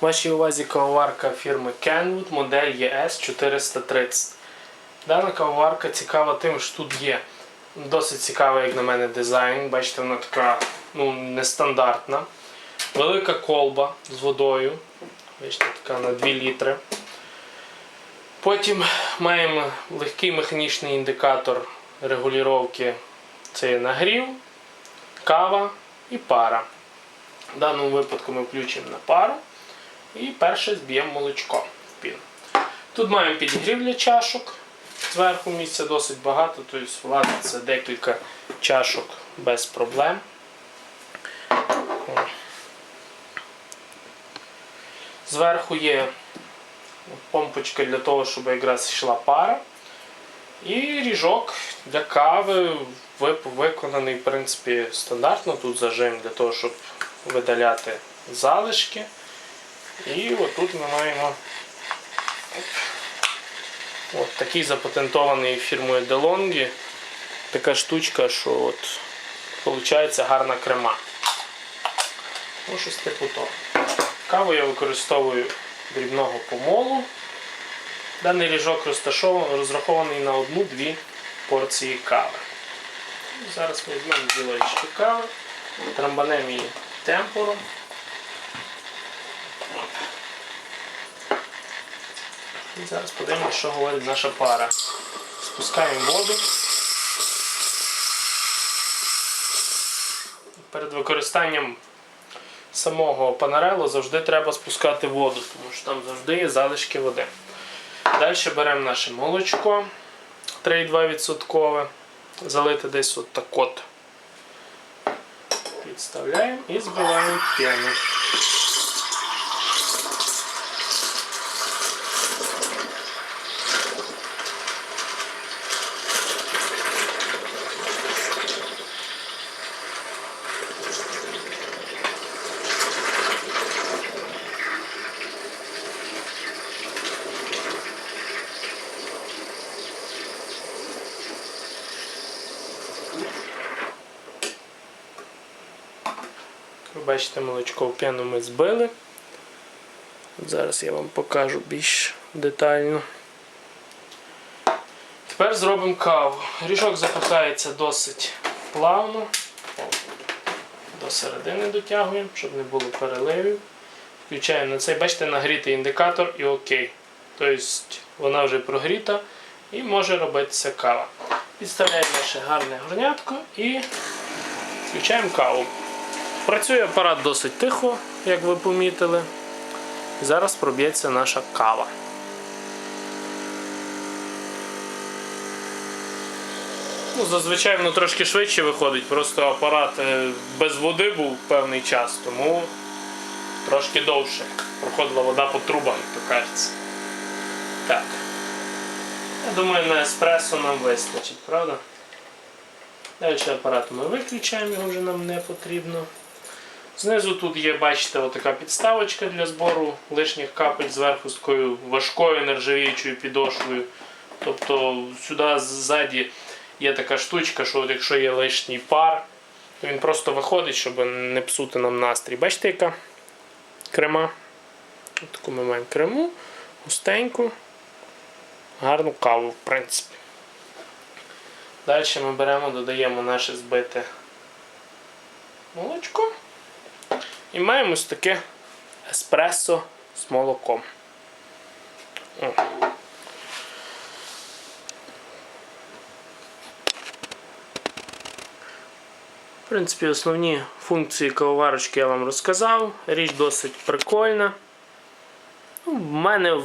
Вашій увазі кавоварка фірми Kenwood, модель ES 430. Дана кавоварка цікава тим, що тут є досить цікавий, як на мене, дизайн. Бачите, вона така ну, нестандартна. Велика колба з водою. Бачите, така на 2 літри. Потім маємо легкий механічний індикатор регулювання. Це нагрів, кава і пара. В даному випадку ми включимо на пару і перше зб'ємо молочко в піну. Тут маємо підігрів для чашок. Зверху місця досить багато, тобто влазить це декілька чашок без проблем. Зверху є помпочка для того, щоб якраз йшла пара. І ріжок для кави виконаний, в принципі, стандартно. Тут зажим для того, щоб видаляти залишки. І отут ми маємо от такий запатентований фірмою DeLonghi. Така штучка, що от виходить гарна крема. Ну, щось типу того. Каву я використовую дрібного помолу. Даний ріжок розрахований на одну-дві порції кави. Зараз ми візьмемо ложечки кави, трамбанемо її темпором. І зараз подивимося, що говорить наша пара. Спускаємо воду. Перед використанням самого панарелу завжди треба спускати воду, тому що там завжди є залишки води. Далі беремо наше молочко 3,2%, залите десь от так от. Підставляємо і збиваємо п'яну. Ви бачите, молочко в п'яну ми збили. Зараз я вам покажу більш детально. Тепер зробимо каву. Ріжок запускається досить плавно. До середини дотягуємо, щоб не було переливів. Включаємо на цей, бачите, нагрітий індикатор і ОК. Тобто вона вже прогріта і може робитися кава. Підставляємо наше гарне горнятко і включаємо каву. Працює апарат досить тихо, як ви помітили. Зараз проб'ється наша кава. Ну, зазвичай воно трошки швидше виходить, просто апарат е, без води був певний час, тому трошки довше. Проходила вода по трубам, як то кажеться. Так. Я думаю, на еспресо нам вистачить, правда? Далі апарат ми виключаємо, його вже нам не потрібно. Знизу тут є, бачите, отака підставочка для збору лишніх капель зверху з такою важкою нержавіючою підошвою. Тобто сюди ззаді є така штучка, що от якщо є лишній пар, то він просто виходить, щоб не псути нам настрій. Бачите, яка крема? От таку ми маємо крему, густеньку, гарну каву, в принципі. Далі ми беремо, додаємо наше збите молочко. І маємо ось таке еспресо з молоком. О. В принципі, основні функції кавоварочки я вам розказав. Річ досить прикольна. Ну, в мене,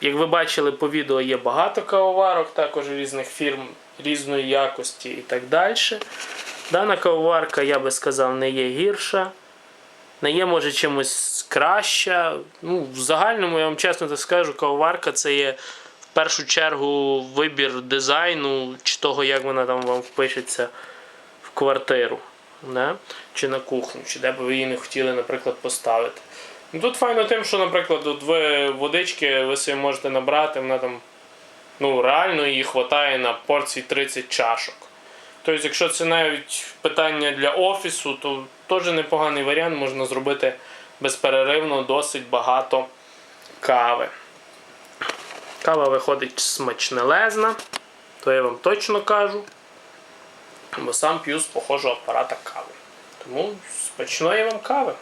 як ви бачили по відео, є багато кавоварок, також різних фірм різної якості і так далі. Дана кавоварка, я би сказав, не є гірша. Не є, може, чимось краща. Ну, в загальному, я вам чесно так скажу, кавоварка це є в першу чергу вибір дизайну, чи того, як вона там вам впишеться в квартиру. Не? Чи на кухню, чи де б ви її не хотіли, наприклад, поставити. Ну, тут файно тим, що, наприклад, от ви водички ви собі можете набрати, вона там ну, реально її вистачає на порції 30 чашок. Тобто, якщо це навіть питання для офісу, то теж непоганий варіант можна зробити безперервно досить багато кави. Кава виходить смачнелезна, то я вам точно кажу. Бо сам п'ю з похожого апарата кави. Тому смачної вам кави.